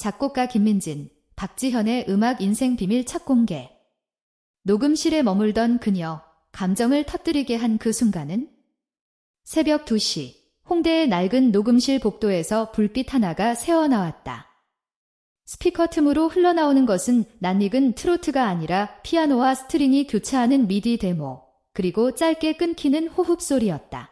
작곡가 김민진, 박지현의 음악 인생 비밀 첫 공개. 녹음실에 머물던 그녀, 감정을 터뜨리게 한 그 순간은? 새벽 2시, 홍대의 낡은 녹음실 복도에서 불빛 하나가 새어나왔다. 스피커 틈으로 흘러나오는 것은 낯익은 트로트가 아니라 피아노와 스트링이 교차하는 미디 데모, 그리고 짧게 끊기는 호흡 소리였다.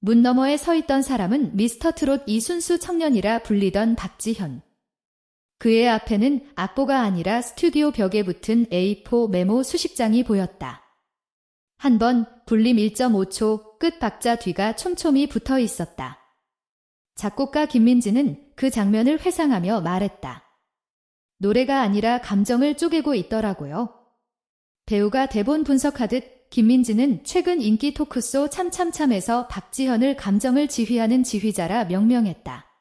문 너머에 서 있던 사람은 미스터 트롯 이순수 청년이라 불리던 박지현. 그의 앞에는 악보가 아니라 스튜디오 벽에 붙은 A4 메모 수십 장이 보였다. 한 번 불림 1.5초 끝 박자 뒤가 촘촘히 붙어 있었다. 작곡가 김민지는 그 장면을 회상하며 말했다. 노래가 아니라 감정을 쪼개고 있더라고요. 배우가 대본 분석하듯 김민지는 최근 인기 토크쇼 참참참에서 박지현을 감정을 지휘하는 지휘자라 명명했다.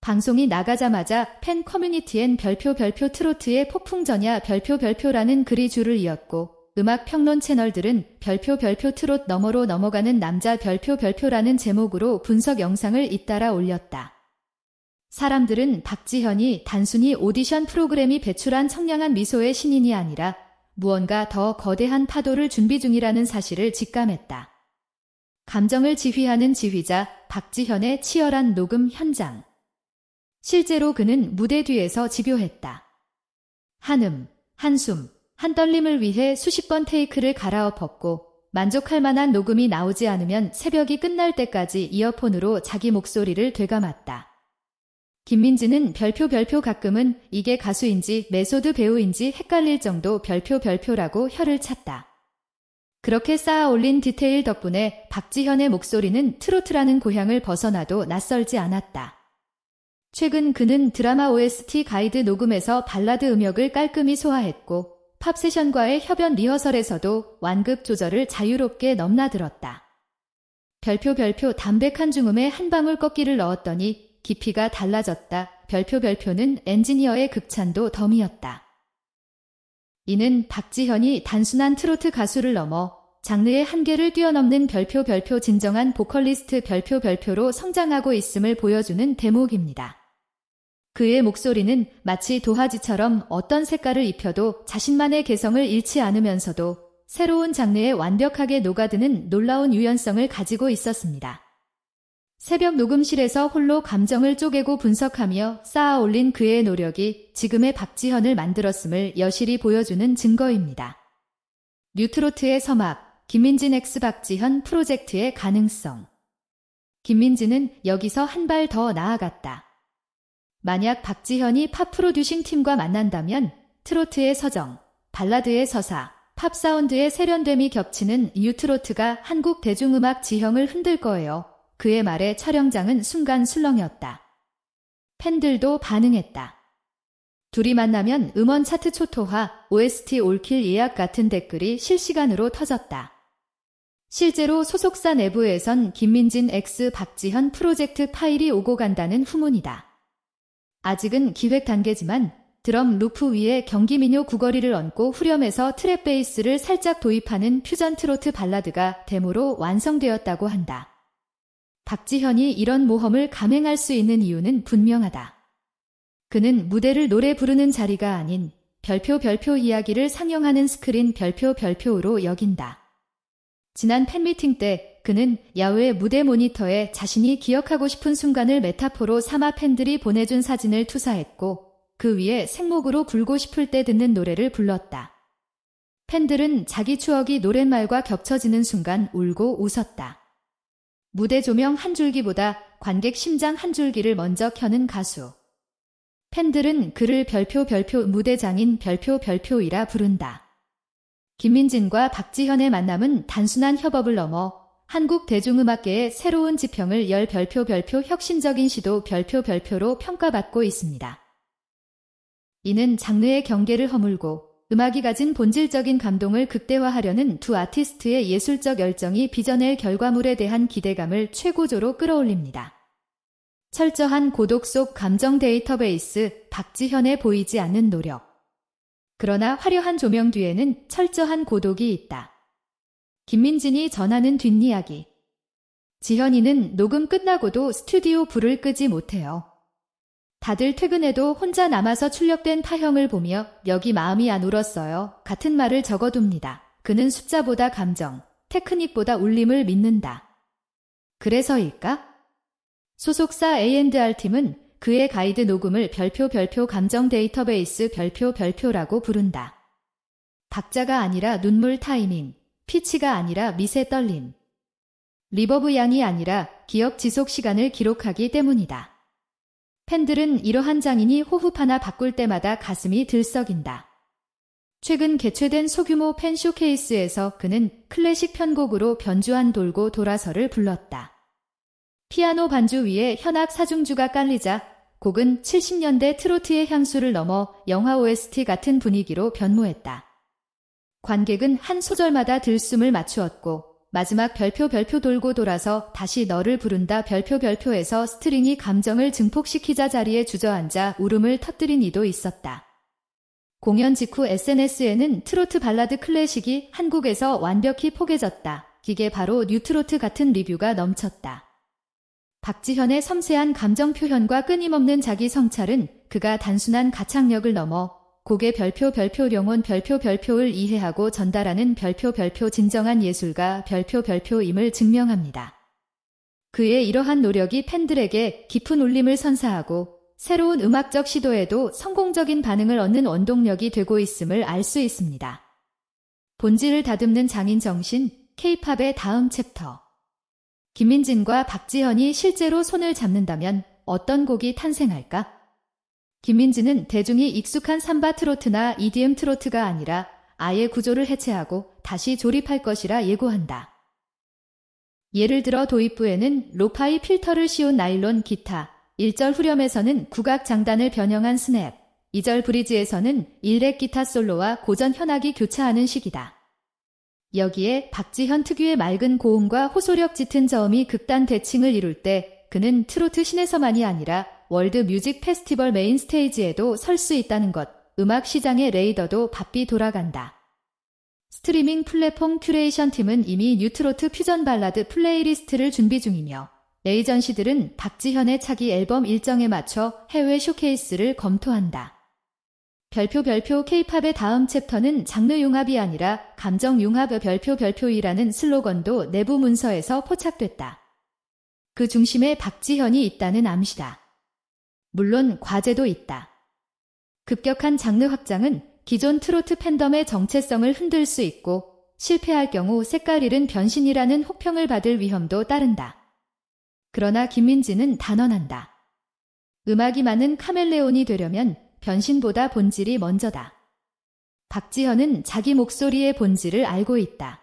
방송이 나가자마자 팬 커뮤니티엔 별표 별표 트로트의 폭풍전야 별표 별표라는 글이 줄을 이었고 음악 평론 채널들은 별표 별표 트롯 너머로 넘어가는 남자 별표 별표라는 제목으로 분석 영상을 잇따라 올렸다. 사람들은 박지현이 단순히 오디션 프로그램이 배출한 청량한 미소의 신인이 아니라 무언가 더 거대한 파도를 준비 중이라는 사실을 직감했다. 감정을 지휘하는 지휘자 박지현의 치열한 녹음 현장. 실제로 그는 무대 뒤에서 집요했다. 한음, 한숨, 한 떨림을 위해 수십 번 테이크를 갈아엎었고 만족할 만한 녹음이 나오지 않으면 새벽이 끝날 때까지 이어폰으로 자기 목소리를 되감았다. 김민지는 별표 별표 가끔은 이게 가수인지 메소드 배우인지 헷갈릴 정도 별표 별표라고 혀를 찼다. 그렇게 쌓아 올린 디테일 덕분에 박지현의 목소리는 트로트라는 고향을 벗어나도 낯설지 않았다. 최근 그는 드라마 OST 가이드 녹음에서 발라드 음역을 깔끔히 소화했고 팝 세션과의 협연 리허설에서도 완급 조절을 자유롭게 넘나들었다. 별표 별표 담백한 중음에 한 방울 꺾기를 넣었더니 깊이가 달라졌다. 별표 별표는 엔지니어의 극찬도 덤이었다. 이는 박지현이 단순한 트로트 가수를 넘어 장르의 한계를 뛰어넘는 별표 별표 진정한 보컬리스트 별표 별표로 성장하고 있음을 보여주는 대목입니다. 그의 목소리는 마치 도화지처럼 어떤 색깔을 입혀도 자신만의 개성을 잃지 않으면서도 새로운 장르에 완벽하게 녹아드는 놀라운 유연성을 가지고 있었습니다. 새벽 녹음실에서 홀로 감정을 쪼개고 분석하며 쌓아 올린 그의 노력이 지금의 박지현을 만들었음을 여실히 보여주는 증거입니다. 뉴트로트의 서막, 김민진 X 박지현 프로젝트의 가능성. 김민진은 여기서 한 발 더 나아갔다. 만약 박지현이 팝 프로듀싱 팀과 만난다면 트로트의 서정, 발라드의 서사, 팝 사운드의 세련됨이 겹치는 뉴트로트가 한국 대중음악 지형을 흔들 거예요. 그의 말에 촬영장은 순간 술렁이었다. 팬들도 반응했다. 둘이 만나면 음원 차트 초토화, OST 올킬 예약 같은 댓글이 실시간으로 터졌다. 실제로 소속사 내부에선 김민진 X 박지현 프로젝트 파일이 오고 간다는 후문이다. 아직은 기획 단계지만 드럼 루프 위에 경기민요 구거리를 얹고 후렴에서 트랩 베이스를 살짝 도입하는 퓨전 트로트 발라드가 데모로 완성되었다고 한다. 박지현이 이런 모험을 감행할 수 있는 이유는 분명하다. 그는 무대를 노래 부르는 자리가 아닌 별표 별표 이야기를 상영하는 스크린 별표 별표로 여긴다. 지난 팬미팅 때 그는 야외 무대 모니터에 자신이 기억하고 싶은 순간을 메타포로 삼아 팬들이 보내준 사진을 투사했고 그 위에 생목으로 굴고 싶을 때 듣는 노래를 불렀다. 팬들은 자기 추억이 노랫말과 겹쳐지는 순간 울고 웃었다. 무대 조명 한 줄기보다 관객 심장 한 줄기를 먼저 켜는 가수. 팬들은 그를 별표 별표 무대장인 별표 별표이라 부른다. 김민진과 박지현의 만남은 단순한 협업을 넘어 한국 대중음악계의 새로운 지평을 열 별표 별표 혁신적인 시도 별표 별표로 평가받고 있습니다. 이는 장르의 경계를 허물고 음악이 가진 본질적인 감동을 극대화하려는 두 아티스트의 예술적 열정이 빚어낼 결과물에 대한 기대감을 최고조로 끌어올립니다. 철저한 고독 속 감정 데이터베이스 박지현의 보이지 않는 노력. 그러나 화려한 조명 뒤에는 철저한 고독이 있다. 김민진이 전하는 뒷이야기. 지현이는 녹음 끝나고도 스튜디오 불을 끄지 못해요. 다들 퇴근해도 혼자 남아서 출력된 타형을 보며 여기 마음이 안 울었어요. 같은 말을 적어둡니다. 그는 숫자보다 감정, 테크닉보다 울림을 믿는다. 그래서일까? 소속사 A&R 팀은 그의 가이드 녹음을 별표 별표 감정 데이터베이스 별표 별표라고 부른다. 박자가 아니라 눈물 타이밍, 피치가 아니라 미세 떨림. 리버브 양이 아니라 기억 지속 시간을 기록하기 때문이다. 팬들은 이러한 장인이 호흡 하나 바꿀 때마다 가슴이 들썩인다. 최근 개최된 소규모 팬 쇼케이스에서 그는 클래식 편곡으로 변주한 돌고 돌아서를 불렀다. 피아노 반주 위에 현악 사중주가 깔리자 곡은 70년대 트로트의 향수를 넘어 영화 OST 같은 분위기로 변모했다. 관객은 한 소절마다 들숨을 맞추었고 마지막 별표 별표 돌고 돌아서 다시 너를 부른다 별표 별표에서 스트링이 감정을 증폭시키자 자리에 주저앉아 울음을 터뜨린 이도 있었다. 공연 직후 SNS에는 트로트 발라드 클래식이 한국에서 완벽히 포개졌다. 이게 바로 뉴트로트 같은 리뷰가 넘쳤다. 박지현의 섬세한 감정 표현과 끊임없는 자기 성찰은 그가 단순한 가창력을 넘어 곡의 별표 별표 영혼 별표 별표를 이해하고 전달하는 별표 별표 진정한 예술가 별표 별표임을 증명합니다. 그의 이러한 노력이 팬들에게 깊은 울림을 선사하고 새로운 음악적 시도에도 성공적인 반응을 얻는 원동력이 되고 있음을 알 수 있습니다. 본질을 다듬는 장인 정신, K-팝의 다음 챕터. 김민진과 박지현이 실제로 손을 잡는다면 어떤 곡이 탄생할까? 김민진은 대중이 익숙한 삼바 트로트나 EDM 트로트가 아니라 아예 구조를 해체하고 다시 조립할 것이라 예고한다. 예를 들어 도입부에는 로파이 필터를 씌운 나일론 기타, 1절 후렴에서는 국악 장단을 변형한 스냅, 2절 브리지에서는 일렉 기타 솔로와 고전 현악이 교차하는 식이다. 여기에 박지현 특유의 맑은 고음과 호소력 짙은 저음이 극단 대칭을 이룰 때 그는 트로트 신에서만이 아니라 월드 뮤직 페스티벌 메인 스테이지에도 설 수 있다는 것, 음악 시장의 레이더도 바삐 돌아간다. 스트리밍 플랫폼 큐레이션 팀은 이미 뉴트로트 퓨전 발라드 플레이리스트를 준비 중이며 에이전시들은 박지현의 차기 앨범 일정에 맞춰 해외 쇼케이스를 검토한다. 별표 별표 K-팝의 다음 챕터는 장르 융합이 아니라 감정 융합 별표 별표이라는 슬로건도 내부 문서에서 포착됐다. 그 중심에 박지현이 있다는 암시다. 물론 과제도 있다. 급격한 장르 확장은 기존 트로트 팬덤의 정체성을 흔들 수 있고 실패할 경우 색깔 잃은 변신이라는 혹평을 받을 위험도 따른다. 그러나 김민지는 단언한다. 음악이 많은 카멜레온이 되려면 변신보다 본질이 먼저다. 박지현은 자기 목소리의 본질을 알고 있다.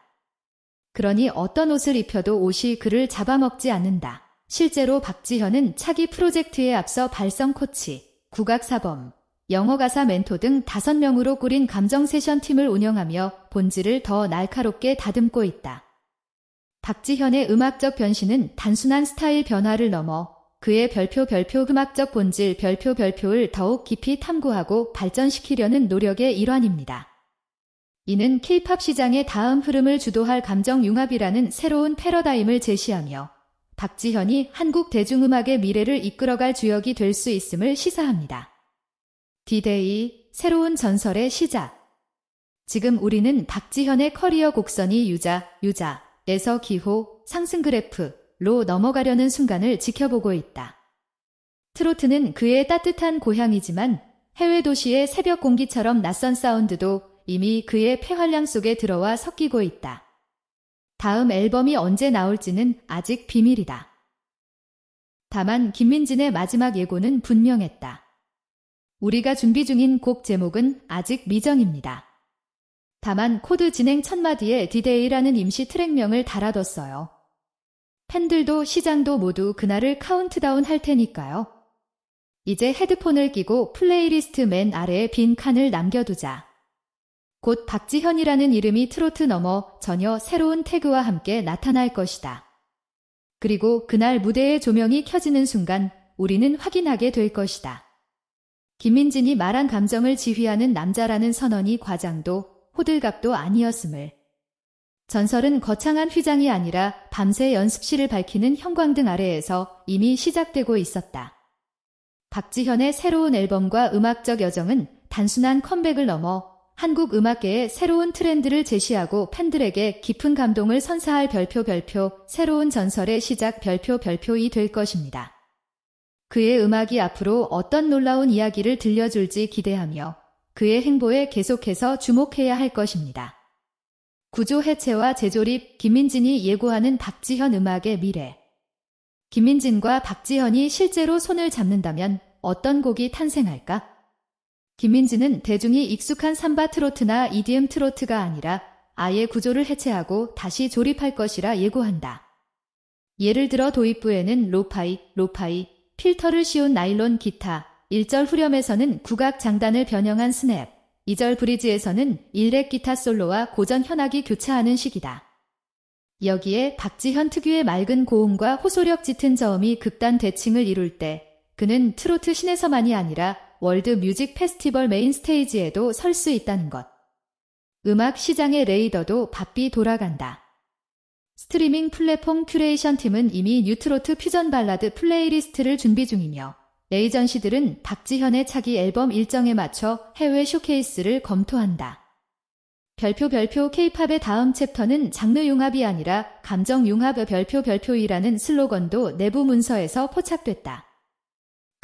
그러니 어떤 옷을 입혀도 옷이 그를 잡아먹지 않는다. 실제로 박지현은 차기 프로젝트에 앞서 발성 코치, 국악사범, 영어가사 멘토 등 다섯 명으로 꾸린 감정 세션 팀을 운영하며 본질을 더 날카롭게 다듬고 있다. 박지현의 음악적 변신은 단순한 스타일 변화를 넘어 그의 별표 별표 음악적 본질 별표 별표를 더욱 깊이 탐구하고 발전시키려는 노력의 일환입니다. 이는 케이팝 시장의 다음 흐름을 주도할 감정 융합이라는 새로운 패러다임을 제시하며 박지현이 한국 대중음악의 미래를 이끌어갈 주역이 될 수 있음을 시사합니다. 디데이, 새로운 전설의 시작. 지금 우리는 박지현의 커리어 곡선이 유자, 유자에서 기호, 상승 그래프로 넘어가려는 순간을 지켜보고 있다. 트로트는 그의 따뜻한 고향이지만 해외 도시의 새벽 공기처럼 낯선 사운드도 이미 그의 폐활량 속에 들어와 섞이고 있다. 다음 앨범이 언제 나올지는 아직 비밀이다. 다만 김민진의 마지막 예고는 분명했다. 우리가 준비 중인 곡 제목은 아직 미정입니다. 다만 코드 진행 첫마디에 디데이라는 임시 트랙명을 달아뒀어요. 팬들도 시장도 모두 그날을 카운트다운 할 테니까요. 이제 헤드폰을 끼고 플레이리스트 맨 아래에 빈 칸을 남겨두자. 곧 박지현이라는 이름이 트로트 넘어 전혀 새로운 태그와 함께 나타날 것이다. 그리고 그날 무대의 조명이 켜지는 순간 우리는 확인하게 될 것이다. 김민진이 말한 감정을 지휘하는 남자라는 선언이 과장도 호들갑도 아니었음을. 전설은 거창한 휘장이 아니라 밤새 연습실을 밝히는 형광등 아래에서 이미 시작되고 있었다. 박지현의 새로운 앨범과 음악적 여정은 단순한 컴백을 넘어 한국 음악계의 새로운 트렌드를 제시하고 팬들에게 깊은 감동을 선사할 별표 별표 새로운 전설의 시작 별표 별표이 될 것입니다. 그의 음악이 앞으로 어떤 놀라운 이야기를 들려줄지 기대하며 그의 행보에 계속해서 주목해야 할 것입니다. 구조 해체와 재조립 김민진이 예고하는 박지현 음악의 미래 김민진과 박지현이 실제로 손을 잡는다면 어떤 곡이 탄생할까? 김민진은 대중이 익숙한 삼바 트로트나 EDM 트로트가 아니라 아예 구조를 해체하고 다시 조립할 것이라 예고한다. 예를 들어 도입부에는 로파이, 로파이, 필터를 씌운 나일론 기타, 1절 후렴에서는 국악 장단을 변형한 스냅, 2절 브리지에서는 일렉 기타 솔로와 고전 현악이 교차하는 식이다. 여기에 박지현 특유의 맑은 고음과 호소력 짙은 저음이 극단 대칭을 이룰 때 그는 트로트 신에서만이 아니라 월드 뮤직 페스티벌 메인 스테이지에도 설 수 있다는 것. 음악 시장의 레이더도 바삐 돌아간다. 스트리밍 플랫폼 큐레이션 팀은 이미 뉴트로트 퓨전 발라드 플레이리스트를 준비 중이며 에이전시들은 박지현의 차기 앨범 일정에 맞춰 해외 쇼케이스를 검토한다. 별표 별표 케이팝의 다음 챕터는 장르 융합이 아니라 감정 융합 별표 별표이라는 슬로건도 내부 문서에서 포착됐다.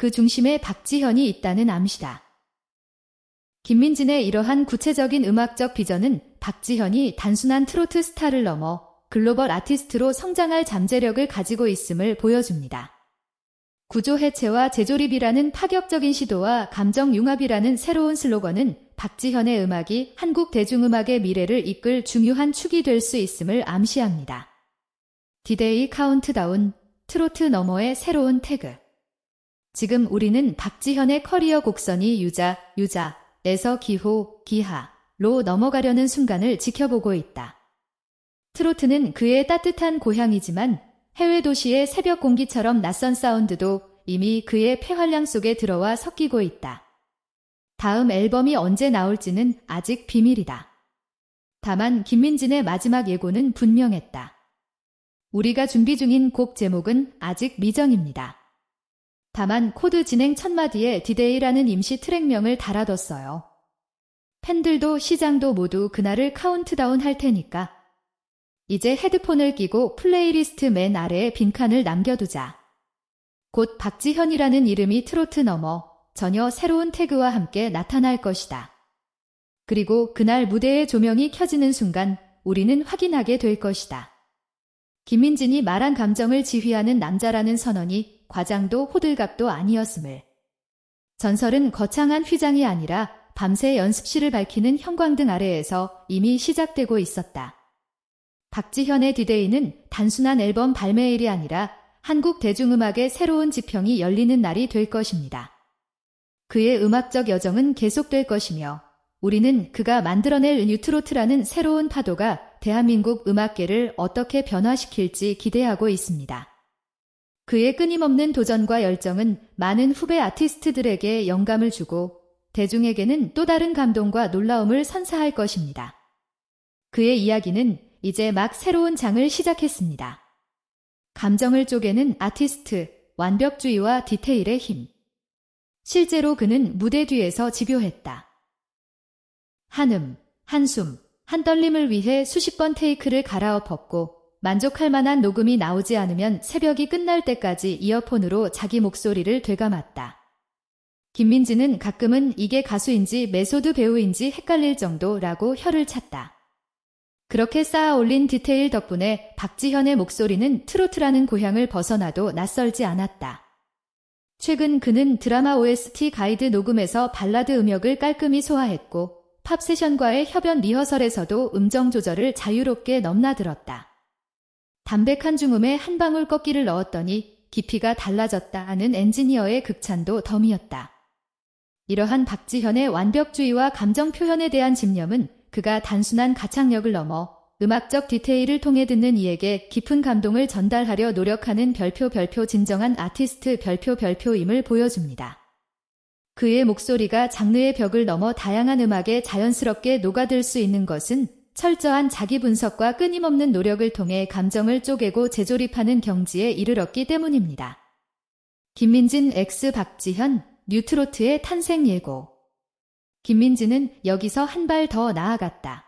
그 중심에 박지현이 있다는 암시다. 김민진의 이러한 구체적인 음악적 비전은 박지현이 단순한 트로트 스타를 넘어 글로벌 아티스트로 성장할 잠재력을 가지고 있음을 보여줍니다. 구조 해체와 재조립이라는 파격적인 시도와 감정 융합이라는 새로운 슬로건은 박지현의 음악이 한국 대중음악의 미래를 이끌 중요한 축이 될 수 있음을 암시합니다. 디데이 카운트다운 트로트 너머의 새로운 태그 지금 우리는 박지현의 커리어 곡선이 유자, 유자에서 기호, 기하로 넘어가려는 순간을 지켜보고 있다. 트로트는 그의 따뜻한 고향이지만 해외 도시의 새벽 공기처럼 낯선 사운드도 이미 그의 폐활량 속에 들어와 섞이고 있다. 다음 앨범이 언제 나올지는 아직 비밀이다. 다만 김민진의 마지막 예고는 분명했다. 우리가 준비 중인 곡 제목은 아직 미정입니다. 다만 코드 진행 첫마디에 디데이라는 임시 트랙명을 달아뒀어요. 팬들도 시장도 모두 그날을 카운트다운 할 테니까 이제 헤드폰을 끼고 플레이리스트 맨 아래에 빈칸을 남겨두자. 곧 박지현이라는 이름이 트로트 넘어 전혀 새로운 태그와 함께 나타날 것이다. 그리고 그날 무대의 조명이 켜지는 순간 우리는 확인하게 될 것이다. 김민진이 말한 감정을 지휘하는 남자라는 선언이 과장도 호들갑도 아니었음을. 전설은 거창한 휘장이 아니라 밤새 연습실을 밝히는 형광등 아래에서 이미 시작되고 있었다. 박지현의 디데이는 단순한 앨범 발매일이 아니라 한국 대중음악의 새로운 지평이 열리는 날이 될 것입니다. 그의 음악적 여정은 계속될 것이며 우리는 그가 만들어낼 뉴트로트라는 새로운 파도가 대한민국 음악계를 어떻게 변화시킬지 기대하고 있습니다. 그의 끊임없는 도전과 열정은 많은 후배 아티스트들에게 영감을 주고 대중에게는 또 다른 감동과 놀라움을 선사할 것입니다. 그의 이야기는 이제 막 새로운 장을 시작했습니다. 감정을 쪼개는 아티스트, 완벽주의와 디테일의 힘. 실제로 그는 무대 뒤에서 집요했다. 한음, 한숨, 한떨림을 위해 수십 번 테이크를 갈아엎었고 만족할 만한 녹음이 나오지 않으면 새벽이 끝날 때까지 이어폰으로 자기 목소리를 되감았다. 김민지는 가끔은 이게 가수인지 메소드 배우인지 헷갈릴 정도라고 혀를 찼다. 그렇게 쌓아 올린 디테일 덕분에 박지현의 목소리는 트로트라는 고향을 벗어나도 낯설지 않았다. 최근 그는 드라마 OST 가이드 녹음에서 발라드 음역을 깔끔히 소화했고 팝 세션과의 협연 리허설에서도 음정 조절을 자유롭게 넘나들었다. 담백한 중음에 한 방울 꺾기를 넣었더니 깊이가 달라졌다 하는 엔지니어의 극찬도 덤이었다. 이러한 박지현의 완벽주의와 감정 표현에 대한 집념은 그가 단순한 가창력을 넘어 음악적 디테일을 통해 듣는 이에게 깊은 감동을 전달하려 노력하는 별표 별표 진정한 아티스트 별표 별표임을 보여줍니다. 그의 목소리가 장르의 벽을 넘어 다양한 음악에 자연스럽게 녹아들 수 있는 것은 철저한 자기 분석과 끊임없는 노력을 통해 감정을 쪼개고 재조립하는 경지에 이르렀기 때문입니다. 김민진 X 박지현 뉴트로트의 탄생 예고. 김민진은 여기서 한 발 더 나아갔다.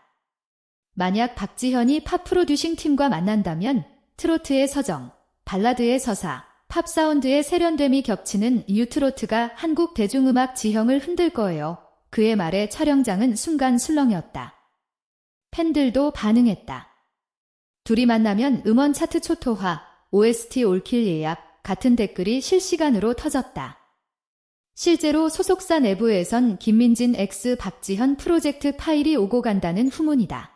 만약 박지현이 팝 프로듀싱 팀과 만난다면 트로트의 서정, 발라드의 서사, 팝 사운드의 세련됨이 겹치는 뉴트로트가 한국 대중음악 지형을 흔들 거예요. 그의 말에 촬영장은 순간 술렁이었다. 팬들도 반응했다. 둘이 만나면 음원 차트 초토화, OST 올킬 예약 같은 댓글이 실시간으로 터졌다. 실제로 소속사 내부에선 김민진 X 박지현 프로젝트 파일이 오고 간다는 후문이다.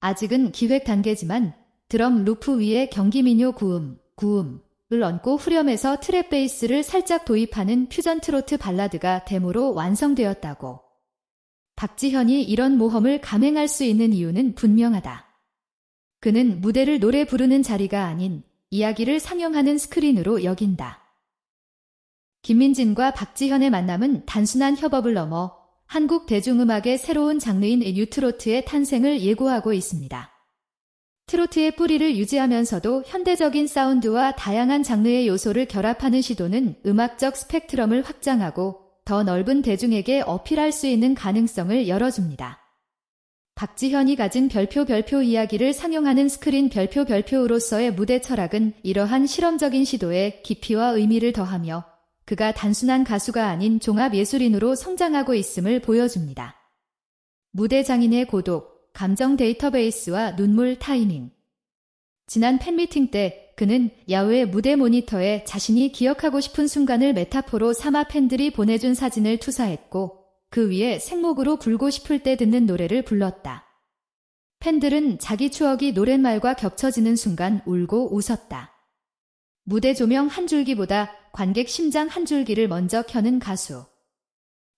아직은 기획 단계지만 드럼 루프 위에 경기민요 구음, 구음을 얹고 후렴에서 트랩 베이스를 살짝 도입하는 퓨전 트로트 발라드가 데모로 완성되었다고. 박지현이 이런 모험을 감행할 수 있는 이유는 분명하다. 그는 무대를 노래 부르는 자리가 아닌 이야기를 상영하는 스크린으로 여긴다. 김민진과 박지현의 만남은 단순한 협업을 넘어 한국 대중음악의 새로운 장르인 뉴트로트의 탄생을 예고하고 있습니다. 트로트의 뿌리를 유지하면서도 현대적인 사운드와 다양한 장르의 요소를 결합하는 시도는 음악적 스펙트럼을 확장하고 더 넓은 대중에게 어필할 수 있는 가능성을 열어줍니다. 박지현이 가진 별표 별표 이야기를 상영하는 스크린 별표 별표로서의 무대 철학은 이러한 실험적인 시도에 깊이와 의미를 더하며 그가 단순한 가수가 아닌 종합 예술인으로 성장하고 있음을 보여줍니다. 무대 장인의 고독, 감정 데이터베이스와 눈물 타이밍. 지난 팬미팅 때 그는 야외 무대 모니터에 자신이 기억하고 싶은 순간을 메타포로 삼아 팬들이 보내준 사진을 투사했고 그 위에 생목으로 불고 싶을 때 듣는 노래를 불렀다. 팬들은 자기 추억이 노랫말과 겹쳐지는 순간 울고 웃었다. 무대 조명 한 줄기보다 관객 심장 한 줄기를 먼저 켜는 가수.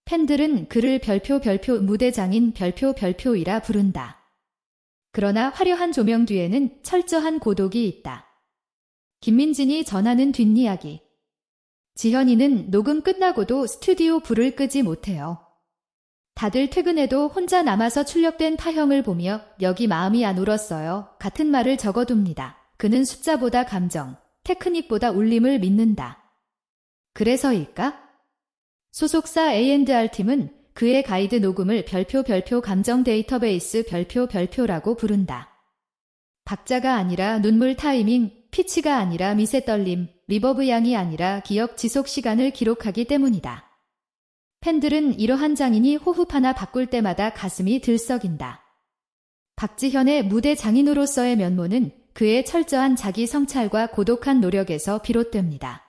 팬들은 그를 별표 별표 무대장인 별표 별표이라 부른다. 그러나 화려한 조명 뒤에는 철저한 고독이 있다. 김민진이 전하는 뒷이야기. 지현이는 녹음 끝나고도 스튜디오 불을 끄지 못해요. 다들 퇴근해도 혼자 남아서 출력된 파형을 보며 여기 마음이 안 울었어요. 같은 말을 적어둡니다. 그는 숫자보다 감정, 테크닉보다 울림을 믿는다. 그래서일까? 소속사 A&R 팀은 그의 가이드 녹음을 별표 별표 감정 데이터베이스 별표 별표라고 부른다. 박자가 아니라 눈물 타이밍, 피치가 아니라 미세 떨림, 리버브 양이 아니라 기억 지속 시간을 기록하기 때문이다. 팬들은 이러한 장인이 호흡 하나 바꿀 때마다 가슴이 들썩인다. 박지현의 무대 장인으로서의 면모는 그의 철저한 자기 성찰과 고독한 노력에서 비롯됩니다.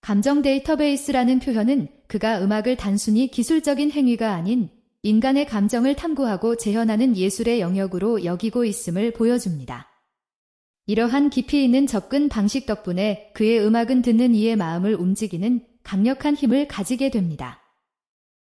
감정 데이터베이스라는 표현은 그가 음악을 단순히 기술적인 행위가 아닌 인간의 감정을 탐구하고 재현하는 예술의 영역으로 여기고 있음을 보여줍니다. 이러한 깊이 있는 접근 방식 덕분에 그의 음악은 듣는 이의 마음을 움직이는 강력한 힘을 가지게 됩니다.